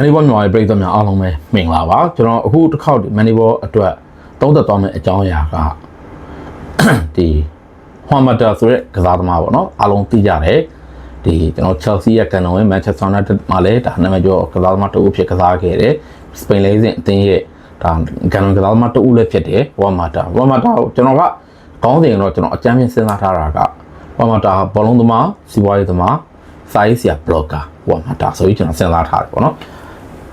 မန်နီဘောမြန်မာပြည်ပြည်သူများအားလုံးပဲမင်္ဂလာပါကျွန်တော်အခုတစ်ခေါက်မန်နီဘောအတွက်သုံးသက်သွားမယ့်အကြောင်းအရာကဒီဟွမ်မတာဆိုတဲ့ကစားသမားပေါ့နော်အားလုံးသိကြတယ်ဒီကျွန်တော် Chelsea ရဲ့ကန်တော်ဝင် Manchester United မှာလည်းဒါနာမည်ကျော်ကစားသမားတဦးဖြစ်ကစားခဲ့တယ်စပိန်လေးစဉ်အသင်းရဲ့ဒါကန်တော်ကစားသမားတဦးလည်းဖြစ်တယ်ဟွမ်မတာဟွမ်မတာကိုကျွန်တော်ကကောင်းစဉ်တော့ကျွန်တော်အကြမ်းဖျင်းစဉ်းစားထားတာကဟွမ်မတာဘောလုံးသမားစီးပွားရေးသမားစာရေးဆရာ blogger ဟွမ်မတာဆိုပြီးကျွန်တော်စဉ်းစားထားတယ်ပေါ့နော်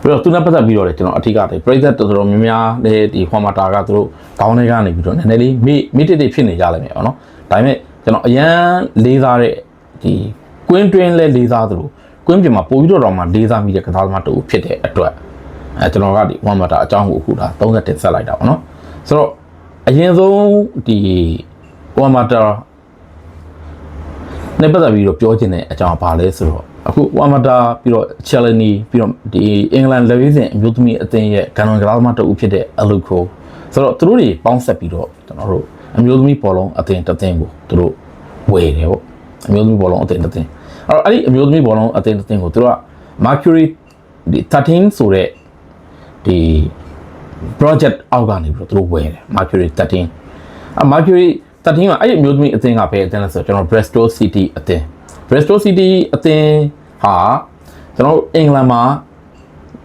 ပြီးတော့သူနဲ့ပတ်သက်ပြီးတော့လည်းကျွန်တော်အထူးကတယ်ပရိသတ်တော်တော်များများလည်းဒီဟွန်မာတာကသူတို့ကောင်းတွေကနေပြီးတော့နည်းနည်းလေးမိမိတိတိဖြစ်နေကြလိမ့်မယ်ပေါ့နော်ဒါပေမဲ့ကျွန်တော်အရန်လေးစားတဲ့ဒီကွင်းတွင်းလဲလေးစားသလိုကွင်းပြင်မှာပို့ပြီးတော့တော့မှလေးစားမိတဲ့ကစားသမားတူဖြစ်တဲ့အတွက်အဲကျွန်တော်ကဒီဟွန်မာတာအကြောင်းကိုအခုဒါ30တင်ဆက်လိုက်တာပေါ့နော်ဆိုတော့အရင်ဆုံးဒီဟွန်မာတာနဲ့ပတ်သက်ပြီးတော့ပြောချင်တဲ့အကြောင်းကဘာလဲဆိုတော့ အခုဝါမတာပြီးတော့ Chelny ပြီးတော့ဒီအင်္ဂလန်လက်ဝဲစဉ်အမျိုးသမီးအသင်းရဲ့ဂန်နွန်ကစားသမားတဦးဖြစ်တဲ့အလူခိုဆိုတော့သူတို့တွေပေါင်းဆက်ပြီးတော့ကျွန်တော်တို့အမျိုးသမီးဘောလုံးအသင်းတစ်သင်းကိုသူတို့ဝယ်တယ်ပေါ့အမျိုးသမီးဘောလုံးအသင်းတစ်သင်းအဲ့တော့အဲ့ဒီအမျိုးသမီးဘောလုံးအသင်းတစ်သင်းကိုသူတို့က Mercury ဒီ13ဆိုတဲ့ဒီ project အောက်ကနေပြီးတော့သူတို့ဝယ်တယ် Mercury 13အ Mercury 13မှာအဲ့ဒီအမျိုးသမီးအသင်းကဘယ်အသင်းလဲဆိုတော့ကျွန်တော် Bristol City အသင်း Bristol City အသင်းဟာကျွန်တော်တို့အင်္ဂလန်မှာ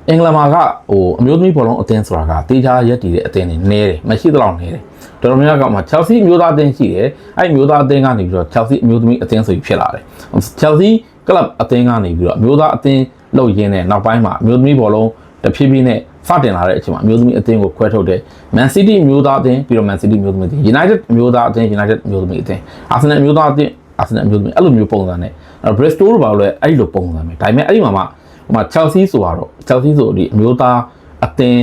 အင်္ဂလန်မှာကဟိုအမျိုးသမီးဘောလုံးအသင်းဆိုတာကတေးခြားရက်တည်တဲ့အသင်းတွေနည်းတယ်မရှိသလောက်နည်းတယ်တော်တော်များများကမှ Chelsea အမျိုးသားအသင်းရှိတယ်အဲ့ဒီအမျိုးသားအသင်းကနေပြီးတော့ Chelsea အမျိုးသမီးအသင်းဆိုပြီးဖြစ်လာတယ် Chelsea club အသင်းကနေပြီးတော့အမျိုးသားအသင်းလုပ်ရင်းနဲ့နောက်ပိုင်းမှာအမျိုးသမီးဘောလုံးတဖြည်းဖြည်းနဲ့စတင်လာတဲ့အချိန်မှာအမျိုးသမီးအသင်းကိုခွဲထုတ်တယ် Man City အမျိုးသားအသင်းပြီးတော့ Man City အမျိုးသမီးအသင်း United အမျိုးသားအသင်း United အမျိုးသမီးအသင်း Arsenal အမျိုးသားအသင်း Arsenal အမျိုးသမီးအဲ့လိုမျိုးပုံစံနဲ့အဲ့ Bristol တို့ဘာလို့လဲအဲ့ဒီလိုပုံစံပဲဒါပေမဲ့အဲ့ဒီမှာမှဟိုမှာ Chelsea ဆိုတော့ Chelsea ဆိုဒီအမျိုးသားအသင်း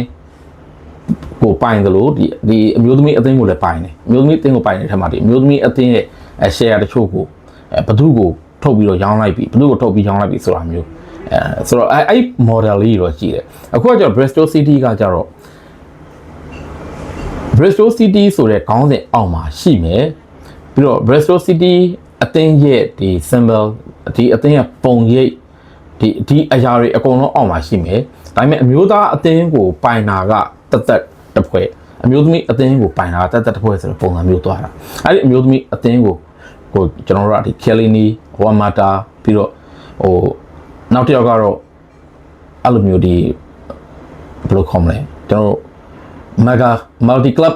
ကိုပိုင်တယ်လို့ဒီဒီအမျိုးသမီးအသင်းကိုလည်းပိုင်တယ်အမျိုးသမီးအသင်းကိုပိုင်တဲ့ထက်မှာဒီအမျိုးသမီးအသင်းရဲ့ share တချို့ကိုအဲဘသူ့ကိုထုတ်ပြီးတော့ရောင်းလိုက်ပြီဘသူ့ကိုထုတ်ပြီးရောင်းလိုက်ပြီဆိုတာမျိုးအဲဆိုတော့အဲအဲ့ model လေးတော့ရှိတယ်အခုကကျတော့ Bristol City ကကျတော့ Bristol City ဆိုတဲ့ခေါင်းစဉ်အောက်မှာရှိမယ်ပြီးတော့ Bristol City အသင်းရဲ့ဒီ symbol ဒီအသင်းရဲ့ပုံရိပ်ဒီဒီအရာတွေအကုန်လုံးအောက်မှာရှိမယ်ဒါပေမဲ့အမျိုးသားအသင်းကိုပိုင်တာကတသက်တစ်ဖွဲ့အမျိုးသမီးအသင်းကိုပိုင်တာကတသက်တစ်ဖွဲ့ဆိုတဲ့ပုံစံမျိုးသွားတာအဲ့ဒီအမျိုးသမီးအသင်းကိုကိုကျွန်တော်တို့ကဒီ Kelly Wamata ပြီးတော့ဟိုနောက်တစ်ယောက်ကတော့အဲ့လိုမျိုးဒီဘယ်လိုခေါ်မလဲကျွန်တော်တို့ mega multi club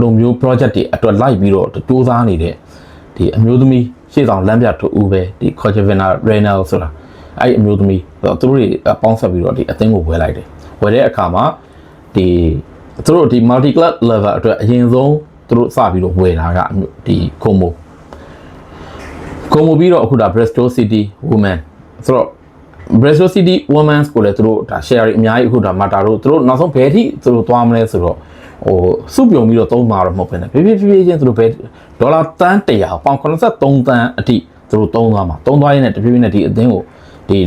လိုမျိုး project တွေအတွက်လိုက်ပြီးတော့စူးစမ်းနေတဲ့ ဒီအမျိုးသမီးရှေ့ဆောင်လမ်းပြတူဦးပဲဒီ Coachevina Renal ဆိုတာအဲ့ဒီအမျိုးသမီးသူတို့တွေပေါင်းဆက်ပြီးတော့ဒီအသင်းကိုဝယ်လိုက်တယ်ဝယ်တဲ့အခါမှာဒီသူတို့ဒီ multi club level အတွက်အရင်ဆုံးသူတို့စပြီးတော့ဝယ်တာကဒီ Como Como ပြီးတော့အခုဒါ Bristol City Women ဆိုတော့ Bristol City Women's ကိုလည်းသူတို့ဒါ share တွေအများကြီးအခုဒါ Mata တို့သူတို့နောက်ဆုံးဘယ်အထိသူတို့သွားမလဲဆိုတော့ ဟိုစုပြုံပြီးတော့သုံးမှာတော့မဟုတ်ဘဲနဲ့ဖြည်းဖြည်းဖြည်းဖြည်းချင်းသူတို့ဘယ်ဒေါ်လာတန်း100ပေါင်83တန်းအထိသူတို့သုံးသွားမှာသုံးသွားရင်းနဲ့တဖြည်းဖြည်းနဲ့ဒီအသင်းကိုဒီ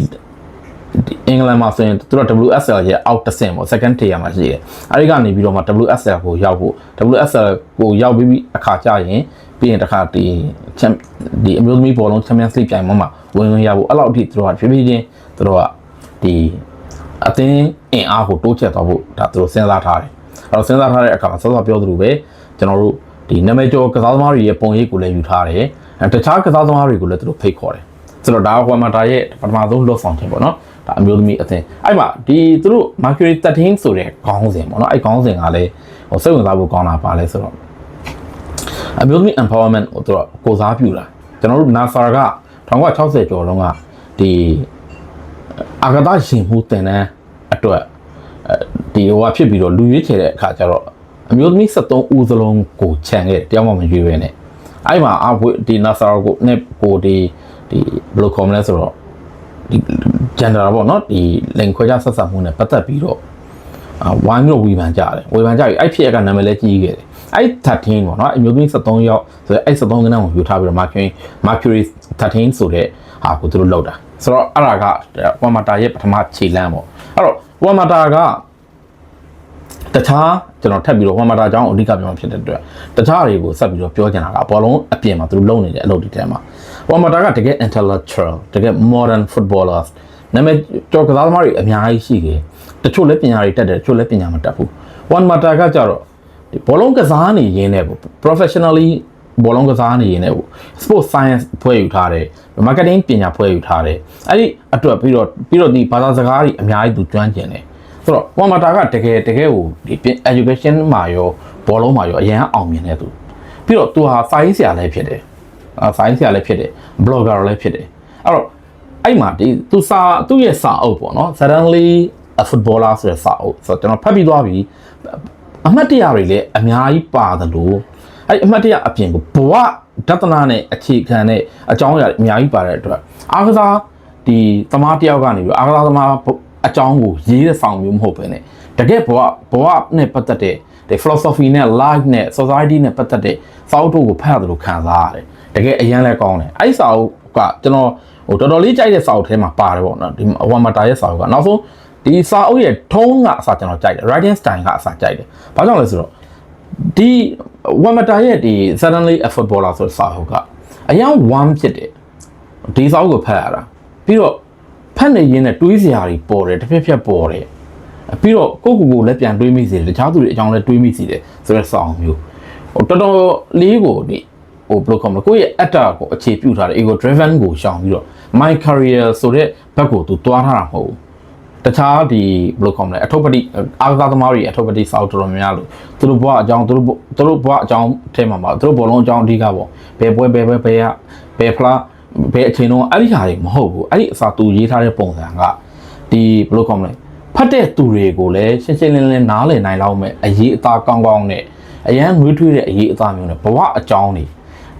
အင်္ဂလန်မှာဆိုရင်သူတို့ WSL ရဲ့အောက်တစ်ဆင့်ပေါ့ second tier မှာရှိတယ်အဲဒီကနေပြီးတော့မှ WSL ကိုရောက်ဖို့ WSL ကိုရောက်ပြီးအခါကျရင်ပြီးရင်တခါဒီဒီအမျိုးသမီးဘောလုံး Champions League ပြိုင်ပွဲမှာဝင်ဝင်ရဖို့အဲ့လောက်အထိသူတို့ကဖြည်းဖြည်းချင်းသူတို့ကဒီအသင်းအင်အားကိုတိုးချက်သွားဖို့ဒါသူတို့စဉ်းစားထားတယ် အဲ့တော့စဉ်းစားထားတဲ့အခါမှာစောစောပြောသလိုပဲကျွန်တော်တို့ဒီနာမည်ကျော်ကစားသမားတွေရဲ့ပုံရိပ်ကိုလည်းယူထားတယ်တခြားကစားသမားတွေကိုလည်းသူတို့ဖိတ်ခေါ်တယ်ဆိုတော့ဒါကဟိုမှာဒါရဲ့ပထမဆုံးလွတ်ဆောင်ခြင်းပေါ့နော်ဒါအမျိုးသမီးအသင်းအဲ့မှာဒီသူတို့ Mercury 13ဆိုတဲ့ခေါင်းစဉ်ပေါ့နော်အဲ့ခေါင်းစဉ်ကလည်းဟိုစိတ်ဝင်စားဖို့ကောင်းတာပါလဲဆိုတော့အမျိုးသမီး empowerment ကိုသူတို့ကိုစားပြုတာကျွန်တော်တို့ NASA က1960ကျော်လုံးကဒီအာဂတရှင်မှုတင်တဲ့အတွက် ဒီဟိုကဖြစ်ပြီးတော့လူရွေးချယ်တဲ့အခါကျတော့အမျိုးသမီး73ဦးစလုံးကိုခြံခဲ့တယ်တယောက်မှမရွေးပဲနဲ့အဲ့မှာအဝဒီ NASA ကိုနဲ့ကိုဒီဒီဘယ်လိုခေါ်မလဲဆိုတော့ဒီ gender ပေါ့နော်ဒီလိင်ခွဲခြားဆက်ဆံမှုနဲ့ပတ်သက်ပြီးတော့အာဝိုင်းပြီးတော့ဝေဖန်ကြတယ်ဝေဖန်ကြပြီးအဲ့ဖြစ်ရကနာမည်လည်းကြီးခဲ့တယ်အဲ့13ပေါ့နော်အမျိုးသမီး73ယောက်ဆိုတော့အဲ့73ကနန်းကိုယူထားပြီးတော့ Mercury Mercury 13ဆိုတဲ့ဟာကိုသူတို့လောက်တာဆိုတော့အဲ့ဒါကဝမ်မာတာရဲ့ပထမခြေလမ်းပေါ့အဲ့တော့ဝမ်မာတာက တခြားကျွန်တော်ထပ်ပြီးတော့ဝမ်မာတာအကြောင်းအဓိကပြောမှဖြစ်တဲ့အတွက်တခြားတွေကိုဆက်ပြီးတော့ပြောချင်တာကဘောလုံးအပြင်မှာသူတို့လုပ်နေတဲ့အလုပ်တွေထဲမှာဝမ်မာတာကတကယ် intellectual တကယ် modern footballers နာမည်ကျော်ကစားသမားတွေအများကြီးရှိတယ်တချို့လည်းပညာတွေတက်တယ်တချို့လည်းပညာမတက်ဘူး one matter ကကြတော့ဒီဘောလုံးကစားနေရင်းနဲ့ပေါ့ professionally ဘောလုံးကစားနေရင်းနဲ့ပေါ့ sports science ဖွဲ့ယူထားတယ် marketing ပညာဖွဲ့ယူထားတယ်အဲ့ဒီအတွက်ပြီးတော့ပြီးတော့ဒီဘာသာစကားတွေအများကြီးသူကျွမ်းကျင်တယ် ဆိုတော့ one matter ကတကယ်တကယ်ကိုဒီ education မှာရောဘောလုံးမှာရောအရင်အောင်မြင်တဲ့သူပြီးတော့သူဟာစာရေးဆရာလည်းဖြစ်တယ်အာစာရေးဆရာလည်းဖြစ်တယ် blogger လည်းဖြစ်တယ်အဲ့တော့အဲ့မှာဒီသူစာသူ့ရဲ့စာအုပ်ပေါ့နော် suddenly a footballer ဆိုတဲ့စာအုပ်ဆိုတော့ကျွန်တော်ဖတ်ပြီးသွားပြီအမှတ်တရတွေလည်းအများကြီးပါတယ်လို့အဲ့အမှတ်တရအပြင်ကိုဘဝဒသနာနဲ့အခြေခံတဲ့အကြောင်းအရာတွေအများကြီးပါတဲ့အတွက်အားကစားဒီသမားတယောက်ကနေပြီးအားကစားသမား အကြောင်းကိုရေးတဲ့ဆောင်မျိုးမဟုတ်ပဲねတကယ်ဘဝဘဝနဲ့ပတ်သက်တဲ့ဒီ philosophy နဲ့ life နဲ့ society နဲ့ပတ်သက်တဲ့စာအုပ်တို့ကိုဖတ်ရတယ်လို့ခံစားရတယ်တကယ်အရင်လဲကောင်းတယ်အဲ့ဒီစာအုပ်ကကျွန်တော်ဟိုတော်တော်လေးကြိုက်တဲ့စာအုပ်ထဲမှာပါတယ်ပေါ့နော်ဒီဝါမတာရဲ့စာအုပ်ကနောက်ဆုံးဒီစာအုပ်ရဲ့ tone ကအစားကျွန်တော်ကြိုက်တယ် writing style ကအစားကြိုက်တယ်ဘာကြောင့်လဲဆိုတော့ဒီဝါမတာရဲ့ဒီ suddenly a footballer ဆိုတဲ့စာအုပ်ကအရင် warm ဖြစ်တယ်ဒီစာအုပ်ကိုဖတ်ရတာပြီးတော့ ဖတ်နေရင်းနဲ့တွေးစရာတွေပေါ်တယ်တစ်ဖြက်ဖြက်ပေါ်တယ်ပြီးတော့ကိုယ့်ကိုယ်ကိုလည်းပြန်တွေးမိစေတယ်တခြားသူတွေအကြောင်းလည်းတွေးမိစေတယ်ဆိုတဲ့စာအုပ်မျိုးဟိုတော်တော်လေးကိုဒီဟိုဘယ်လိုခေါ်မလဲကိုယ့်ရဲ့ actor ကိုအခြေပြုထားတဲ့ ego driven ကိုရှောင်ပြီးတော့ my career ဆိုတဲ့ဘက်ကိုသူတွားထားတာမဟုတ်ဘူးတခြားဒီဘယ်လိုခေါ်မလဲအထုပ်ပတိအားကစားသမားတွေအထုပ်ပတိစောက်တော်တော်များများလို့သူတို့ဘဝအကြောင်းသူတို့သူတို့ဘဝအကြောင်းထဲမှာပါသူတို့ဘောလုံးအကြောင်းအဓိကပေါ့ဘယ်ပွဲဘယ်ပွဲဘယ်ရဘယ်ဖလား ဘယ်အချိန်တော့အဲ့ဒီဟာတွေမဟုတ်ဘူးအဲ့ဒီအစာသူရေးထားတဲ့ပုံစံကဒီဘယ်လိုခေါ်မလဲဖတ်တဲ့သူတွေကိုလည်းရှင်းရှင်းလင်းလင်းနားလည်နိုင်လောက်မဲ့အရေးအသားကောင်းကောင်းနဲ့အရန်ငွေထွေးတဲ့အရေးအသားမျိုးနဲ့ဘဝအကြောင်းတွေ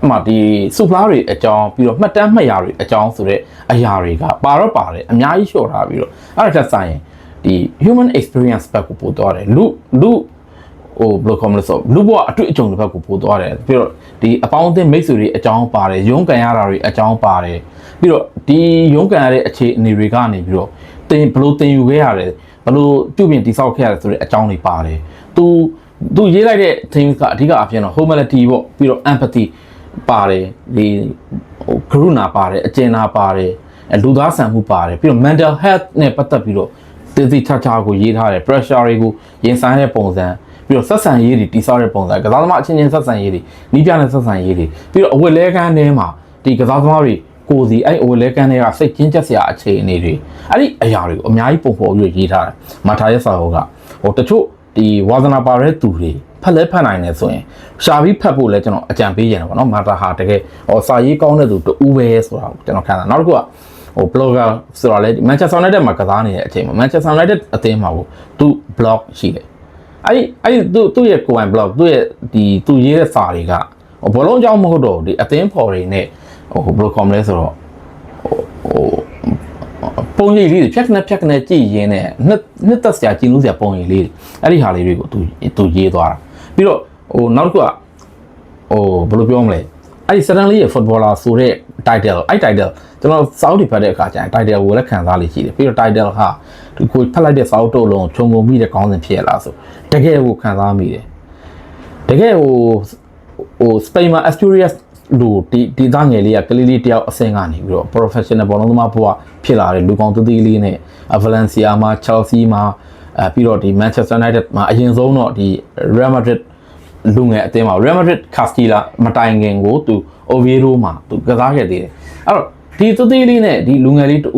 အမှဒီစုဖလားတွေအကြောင်းပြီးတော့မှတ်တမ်းမှတ်ရာတွေအကြောင်းဆိုတဲ့အရာတွေကပါတော့ပါတယ်အများကြီးလျှော့ထားပြီးတော့အဲ့ဒါထက်ဆိုင်ရင်ဒီ human experience ဘက်ကိုပို့သွားတယ်လူလူ ဟိုဘယ်လိုခေါ်မလဲဆိုလူဘဝအတွေ့အကြုံတွေဘက်ကိုပို့သွားတယ်ပြီးတော့ဒီအပေါင်းအသင်းမိတ်ဆွေတွေအကြောင်းပါတယ်ရုန်းကန်ရတာတွေအကြောင်းပါတယ်ပြီးတော့ဒီရုန်းကန်ရတဲ့အခြေအနေတွေကနေပြီးတော့တင်ဘယ်လိုတင်ယူခဲ့ရတယ်ဘယ်လိုပြုပြင်တိဆောက်ခဲ့ရတယ်ဆိုတဲ့အကြောင်းတွေပါတယ်သူသူရေးလိုက်တဲ့ thing ကအဓိကအဖြစ်တော့ humanity ပေါ့ပြီးတော့ empathy ပါတယ်ဒီဟိုကရုဏာပါတယ်အကျဉ်းနာပါတယ်အဲလူသားဆန်မှုပါတယ်ပြီးတော့ mental health နဲ့ပတ်သက်ပြီးတော့တည်တည်ချာချာကိုရေးထားတယ် pressure တွေကိုရင်ဆိုင်တဲ့ပုံစံ ပြီးတော့ဆက်ဆံရေးတွေတိစောက်တဲ့ပုံစံကစားသမားအချင်းချင်းဆက်ဆံရေးတွေနီးပြတဲ့ဆက်ဆံရေးတွေပြီးတော့အဝတ်လဲကန်းထဲမှာဒီကစားသမားတွေကိုစီအဲ့အဝတ်လဲကန်းတွေကစိတ်ချင်းချက်စရာအခြေအနေတွေအဲ့ဒီအရာတွေကိုအများကြီးပုံဖော်ပြီးရေးထားတယ်မာထာရဲ့စာအုပ်ကဟိုတချို့ဒီဝါသနာပါတဲ့သူတွေဖက်လဲဖက်နိုင်တယ်ဆိုရင်ရှာပြီးဖက်ဖို့လဲကျွန်တော်အကြံပေးရတာပေါ့နော်မာတာဟာတကယ်ဟောစာရေးကောင်းတဲ့သူတူပဲဆိုတာကိုကျွန်တော်ခံတာနောက်တစ်ခုကဟို blogger ဆိုတာလဲ Manchester United မှာကစားနေတဲ့အချိန်မှာ Manchester United အသင်းမှာကိုသူ blog ရှိတယ် အဲ့ဒီအဲ့ဒီသူသူ့ရဲ့ကိုယ်ပိုင် blog သူ့ရဲ့ဒီသူရေးတဲ့စာတွေကဟိုဘောလုံးအကြောင်းမဟုတ်တော့ဒီအသင်းဖော်တွေနဲ့ဟိုဘယ်လိုခေါ်မလဲဆိုတော့ဟိုပုံရိပ်လေးတွေဖြတ်ကနေဖြတ်ကနေကြည်ရင်းနဲ့နှစ်နှစ်သက်စရာကြည်လို့စရာပုံရိပ်လေးတွေအဲ့ဒီဟာလေးတွေကိုသူသူရေးသွားတာပြီးတော့ဟိုနောက်တစ်ခုကဟိုဘယ်လိုပြောမလဲအဲ့ဒီ suddenly ရဲ့ footballer ဆိုတဲ့ title အဲ့ title ကျွန်တော်စောက်ဒီဖတ်တဲ့အခါကျရင် title ကိုလည်းခံစားလေးရှိတယ်ပြီးတော့ title ဟာဒီကိုဖတ်လိုက်တဲ့စောက်တုပ်လုံးခြုံငုံမိတဲ့ခေါင်းစဉ်ဖြစ်ရလားဆိုတကယ်ကိုခံစားမိတယ်တကယ်ဟိုဟို Spain မှာ Asturias လူဒီဒီသားငယ်လေးကကလေးလေးတယောက်အဆင့်ကနေပြီးတော့ professional ဘောလုံးသမားဘဝဖြစ်လာတဲ့လူကောင်းတသီးလေးနဲ့ Valencia မှာ Chelsea မှာအဲပြီးတော့ဒီ Manchester United မှာအရင်ဆုံးတော့ဒီ Real Madrid လူငယ်အသင်းမှာ Real Madrid Castilla မတိုင်ခင်ကိုသူ Oviedo မှာသူကစားခဲ့သေးတယ်အဲ့တော့ဒီသသီးလေးနဲ့ဒီလူငယ်လေးတူ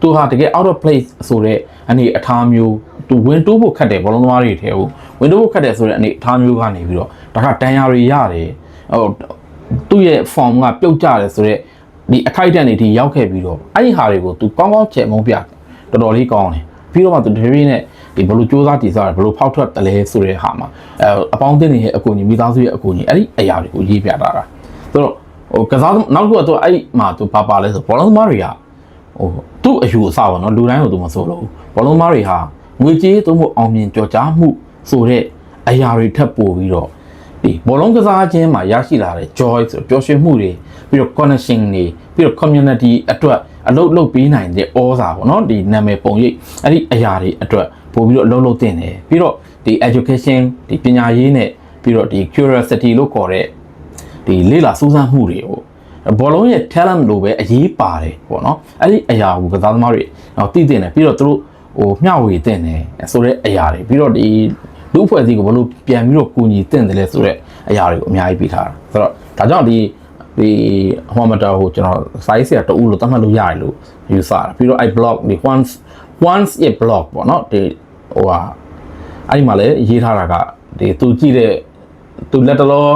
သူဟာတကယ် out of place ဆိုတဲ့အနေအထားမျိုးသူဝင်တိုးဖို့ခတ်တယ်ဘောလုံးသမားတွေထဲကိုဝင်တိုးဖို့ခတ်တယ်ဆိုတဲ့အနေအထားမျိုးကနေပြီးတော့ဒါကတန်ရာတွေရတယ်ဟိုသူ့ရဲ့ form ကပြုတ်ကျတယ်ဆိုတော့ဒီအခိုက်အတန့်တွေဒီရောက်ခဲ့ပြီးတော့အဲ့ဒီဟာတွေကိုသူကောင်းကောင်းချေမုံပြတော်တော်လေးကောင်းတယ်ပြီးတော့မှသူတဖြည်းဖြည်းနဲ့ဒီဘလို့စူးစမ်းတည်စားတယ်ဘလို့ဖောက်ထွက်တယ်လဲဆိုတဲ့ဟာမှာအဲအပေါင်းအသင်းတွေရဲ့အကူအညီမိသားစုရဲ့အကူအညီအဲ့ဒီအရာတွေကိုရေးပြတာတာ ဆိုတော့ဟိုကစားနောက်တစ်ခုကတော့အဲ့မှာသူပါပါလဲဆိုဘောလုံးသမားတွေကဟိုသူ့အယူအဆပါနော်လူတိုင်းကိုသူမဆိုလို့ဘောလုံးသမားတွေဟာငွေကြေးသို့မဟုတ်အောင်မြင်ကြော်ကြားမှုဆိုတဲ့အရာတွေထပ်ပို့ပြီးတော့ဒီဘောလုံးကစားခြင်းမှာရရှိလာတဲ့ joy ဆိုပျော်ရွှင်မှုတွေပြီးတော့ connection တွေပြီးတော့ community အတွက်အလုပ်လုပ်ပေးနိုင်တဲ့ဩဇာပေါ့နော်ဒီနာမည်ပုံရိပ်အဲ့ဒီအရာတွေအတွက်ပို့ပြီးတော့အလုပ်လုပ်တင်တယ်ပြီးတော့ဒီ education ဒီပညာရေးနဲ့ပြီးတော့ဒီ curiosity လို့ခေါ်တဲ့ ဒီလေ့လာစူးစမ်းမှုတွေကိုဘောလုံးရဲ့ talent လို့ပဲအရေးပါတယ်ပေါ့နော်အဲ့ဒီအရာကိုကစားသမားတွေတော့တည်တင်တယ်ပြီးတော့သူတို့ဟိုမျှဝေတင်တယ်ဆိုတဲ့အရာတွေပြီးတော့ဒီလူအဖွဲ့အစည်းကိုဘယ်လိုပြန်ပြီးတော့ကူညီတင်တယ်လဲဆိုတဲ့အရာတွေကိုအများကြီးပြီးထားတာဆိုတော့ဒါကြောင့်ဒီဒီဟိုမတာကိုကျွန်တော် size ရတူလို့သတ်မှတ်လို့ရတယ်လို့ယူဆတာပြီးတော့အဲ့ blog ဒီ once once it blog ပေါ့နော်ဒီဟိုဟာအဲ့ဒီမှာလည်းရေးထားတာကဒီသူကြည့်တဲ့သူလက်တလော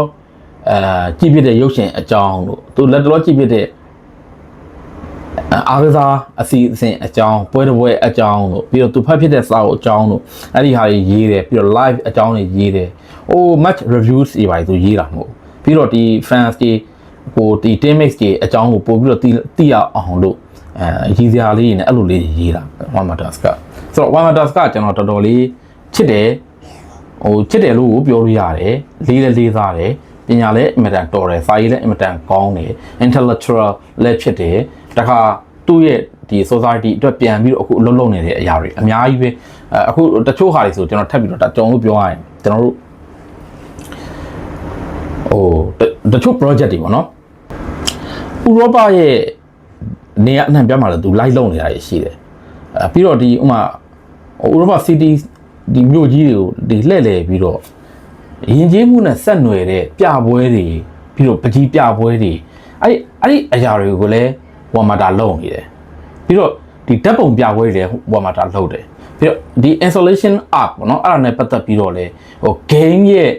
အဲကြည့်ပြတဲ့ရုပ်ရှင်အကြောင်းလို့သူလက်တလောကြည့်ပြတဲ့အားကစားအစီအစဉ်အကြောင်းပွဲတစ်ပွဲအကြောင်းလို့ပြီးတော့သူဖတ်ဖြစ်တဲ့စာအုပ်အကြောင်းလို့အဲ့ဒီဟာတွေရေးတယ်ပြီးတော့ live အကြောင်းတွေရေးတယ်ဟို match reviews တွေပါသူရေးတာမဟုတ်ဘူးပြီးတော့ဒီ fans တွေဟိုဒီ teammates တွေအကြောင်းကိုပို့ပြီးတော့သိသိရအောင်လို့အဲရေးစရာလေးတွေနဲ့အဲ့လိုလေးရေးတာ one matters ကဆိုတော့ one matters ကကျွန်တော်တော်တော်လေးချစ်တယ်ဟိုချစ်တယ်လို့ပြောလို့ရတယ်လေးလည်းလေးစားတယ် ပညာလည်းအင်မတန်တော်တယ်စာရေးလည်းအင်မတန်ကောင်းတယ် intellectual လည်းဖြစ်တယ်တခါသူ့ရဲ့ဒီ society အတွက်ပြန်ပြီးတော့အခုအလုပ်လုပ်နေတဲ့အရာတွေအများကြီးပဲအဲအခုတချို့ဟာတွေဆိုကျွန်တော်ထပ်ပြီးတော့ဒါကြုံလို့ပြောရရင်ကျွန်တော်တို့ဟိုတတချို့ project တွေပေါ့နော်ဥရောပရဲ့နေရာအနှံ့ပြမှာလည်းသူ live လုပ်နေတာရှိတယ်အဲပြီးတော့ဒီဥမာဟိုဥရောပ city ဒီမြို့ကြီးတွေကိုဒီလှည့်လည်ပြီးတော့ ရင်ကျေးမှုနဲ့ဆက်နွယ်တဲ့ပြပွဲတွေပြီးတော့ပကြီးပြပွဲတွေအဲ့အဲ့ဒီအရာတွေကိုလည်းဝါမာတာလုပ်နေတယ်ပြီးတော့ဒီဓာတ်ပုံပြပွဲတွေလည်းဝါမာတာလုပ်တယ်ပြီးတော့ဒီ installation art ပေါ့နော်အဲ့ဒါနဲ့ပတ်သက်ပြီးတော့လေဟို game ရဲ့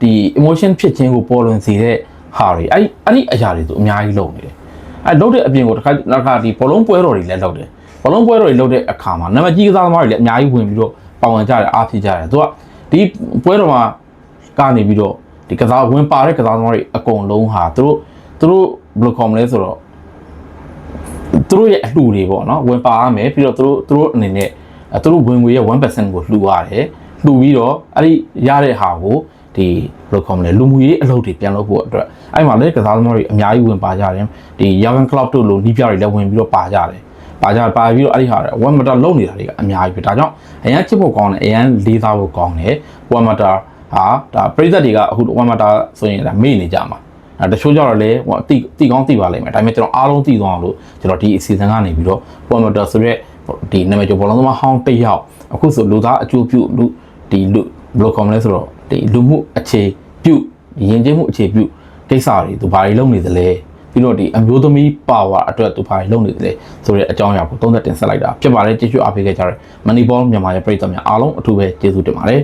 ဒီ emotion ဖြစ်ခြင်းကိုပေါ်လွင်စေတဲ့ဟာတွေအဲ့ဒီအဲ့ဒီအရာတွေသူအများကြီးလုပ်နေတယ်အဲ့လုပ်တဲ့အပြင်ကိုတစ်ခါတစ်ခါဒီဘောလုံးပွဲတော်တွေလည်းလုပ်တယ်ဘောလုံးပွဲတော်တွေလုပ်တဲ့အခါမှာနာမည်ကြီးကစားသမားတွေလည်းအများကြီးဝင်ပြီးတော့ပါဝင်ကြတယ်အားဖြစ်ကြတယ်သူကဒီပွဲတော်မှာ ကနေပြီးတော့ဒီကစားဝင်ပါတဲ့ကစားသမားတွေအကုန်လုံးဟာသူတို့သူတို့ဘယ်လိုခေါ်မလဲဆိုတော့သူတို့ရဲ့အလှူတွေပေါ့နော်ဝင်ပါရမယ်ပြီးတော့သူတို့သူတို့အနေနဲ့အဲသူတို့ဝင်ငွေရဲ့1%ကိုလှူရတယ်လှူပြီးတော့အဲ့ဒီရတဲ့ဟာကိုဒီဘယ်လိုခေါ်မလဲလူမှုရေးအလုပ်တွေပြန်လုပ်ဖို့အတွက်အဲ့မှာလည်းကစားသမားတွေအများကြီးဝင်ပါကြတယ်ဒီ Yavan Club တို့လိုနီးပြတွေလည်းဝင်ပြီးတော့ပါကြတယ်ပါကြပါပြီးတော့အဲ့ဒီဟာတွေ1 meter လုံနေတာတွေကအများကြီးပဲဒါကြောင့်အရန်ချစ်ဖို့ကောင်းတယ်အရန်လေးစားဖို့ကောင်းတယ်1 meter ဟာဒါပရိသတ်တွေကအခု1 meter ဆိုရင်ဒါမေ့နေကြမှာအဲတချို့ကြတော့လေဟိုတိတိကောင်းတိပါလိမ့်မယ်ဒါပေမဲ့ကျွန်တော်အားလုံးသိသွားအောင်လို့ကျွန်တော်ဒီအစီအစဉ်ကနေပြီးတော့ promoter ဆိုရက်ဒီနာမည်ကျော်ဘောလုံးသမားဟောင်းတစ်ယောက်အခုဆိုလူသားအကျိုးပြုလူဒီလူဘယ်လိုခေါ်မလဲဆိုတော့ဒီလူမှုအခြေပြုဒီယဉ်ကျေးမှုအခြေပြုကိစ္စတွေသူဘာတွေလုပ်နေသလဲပြီးတော့ဒီအမျိုးသမီးပါဝါအတွက်သူဘာတွေလုပ်နေသလဲဆိုတဲ့အကြောင်းအရာကိုသုံးသပ်တင်ဆက်လိုက်တာဖြစ်ပါတယ်ကျေးဇူးအားပေးခဲ့ကြတဲ့ Moneyball မြန်မာရဲ့ပရိသတ်များအားလုံးအထူးပဲကျေးဇူးတင်ပါတယ်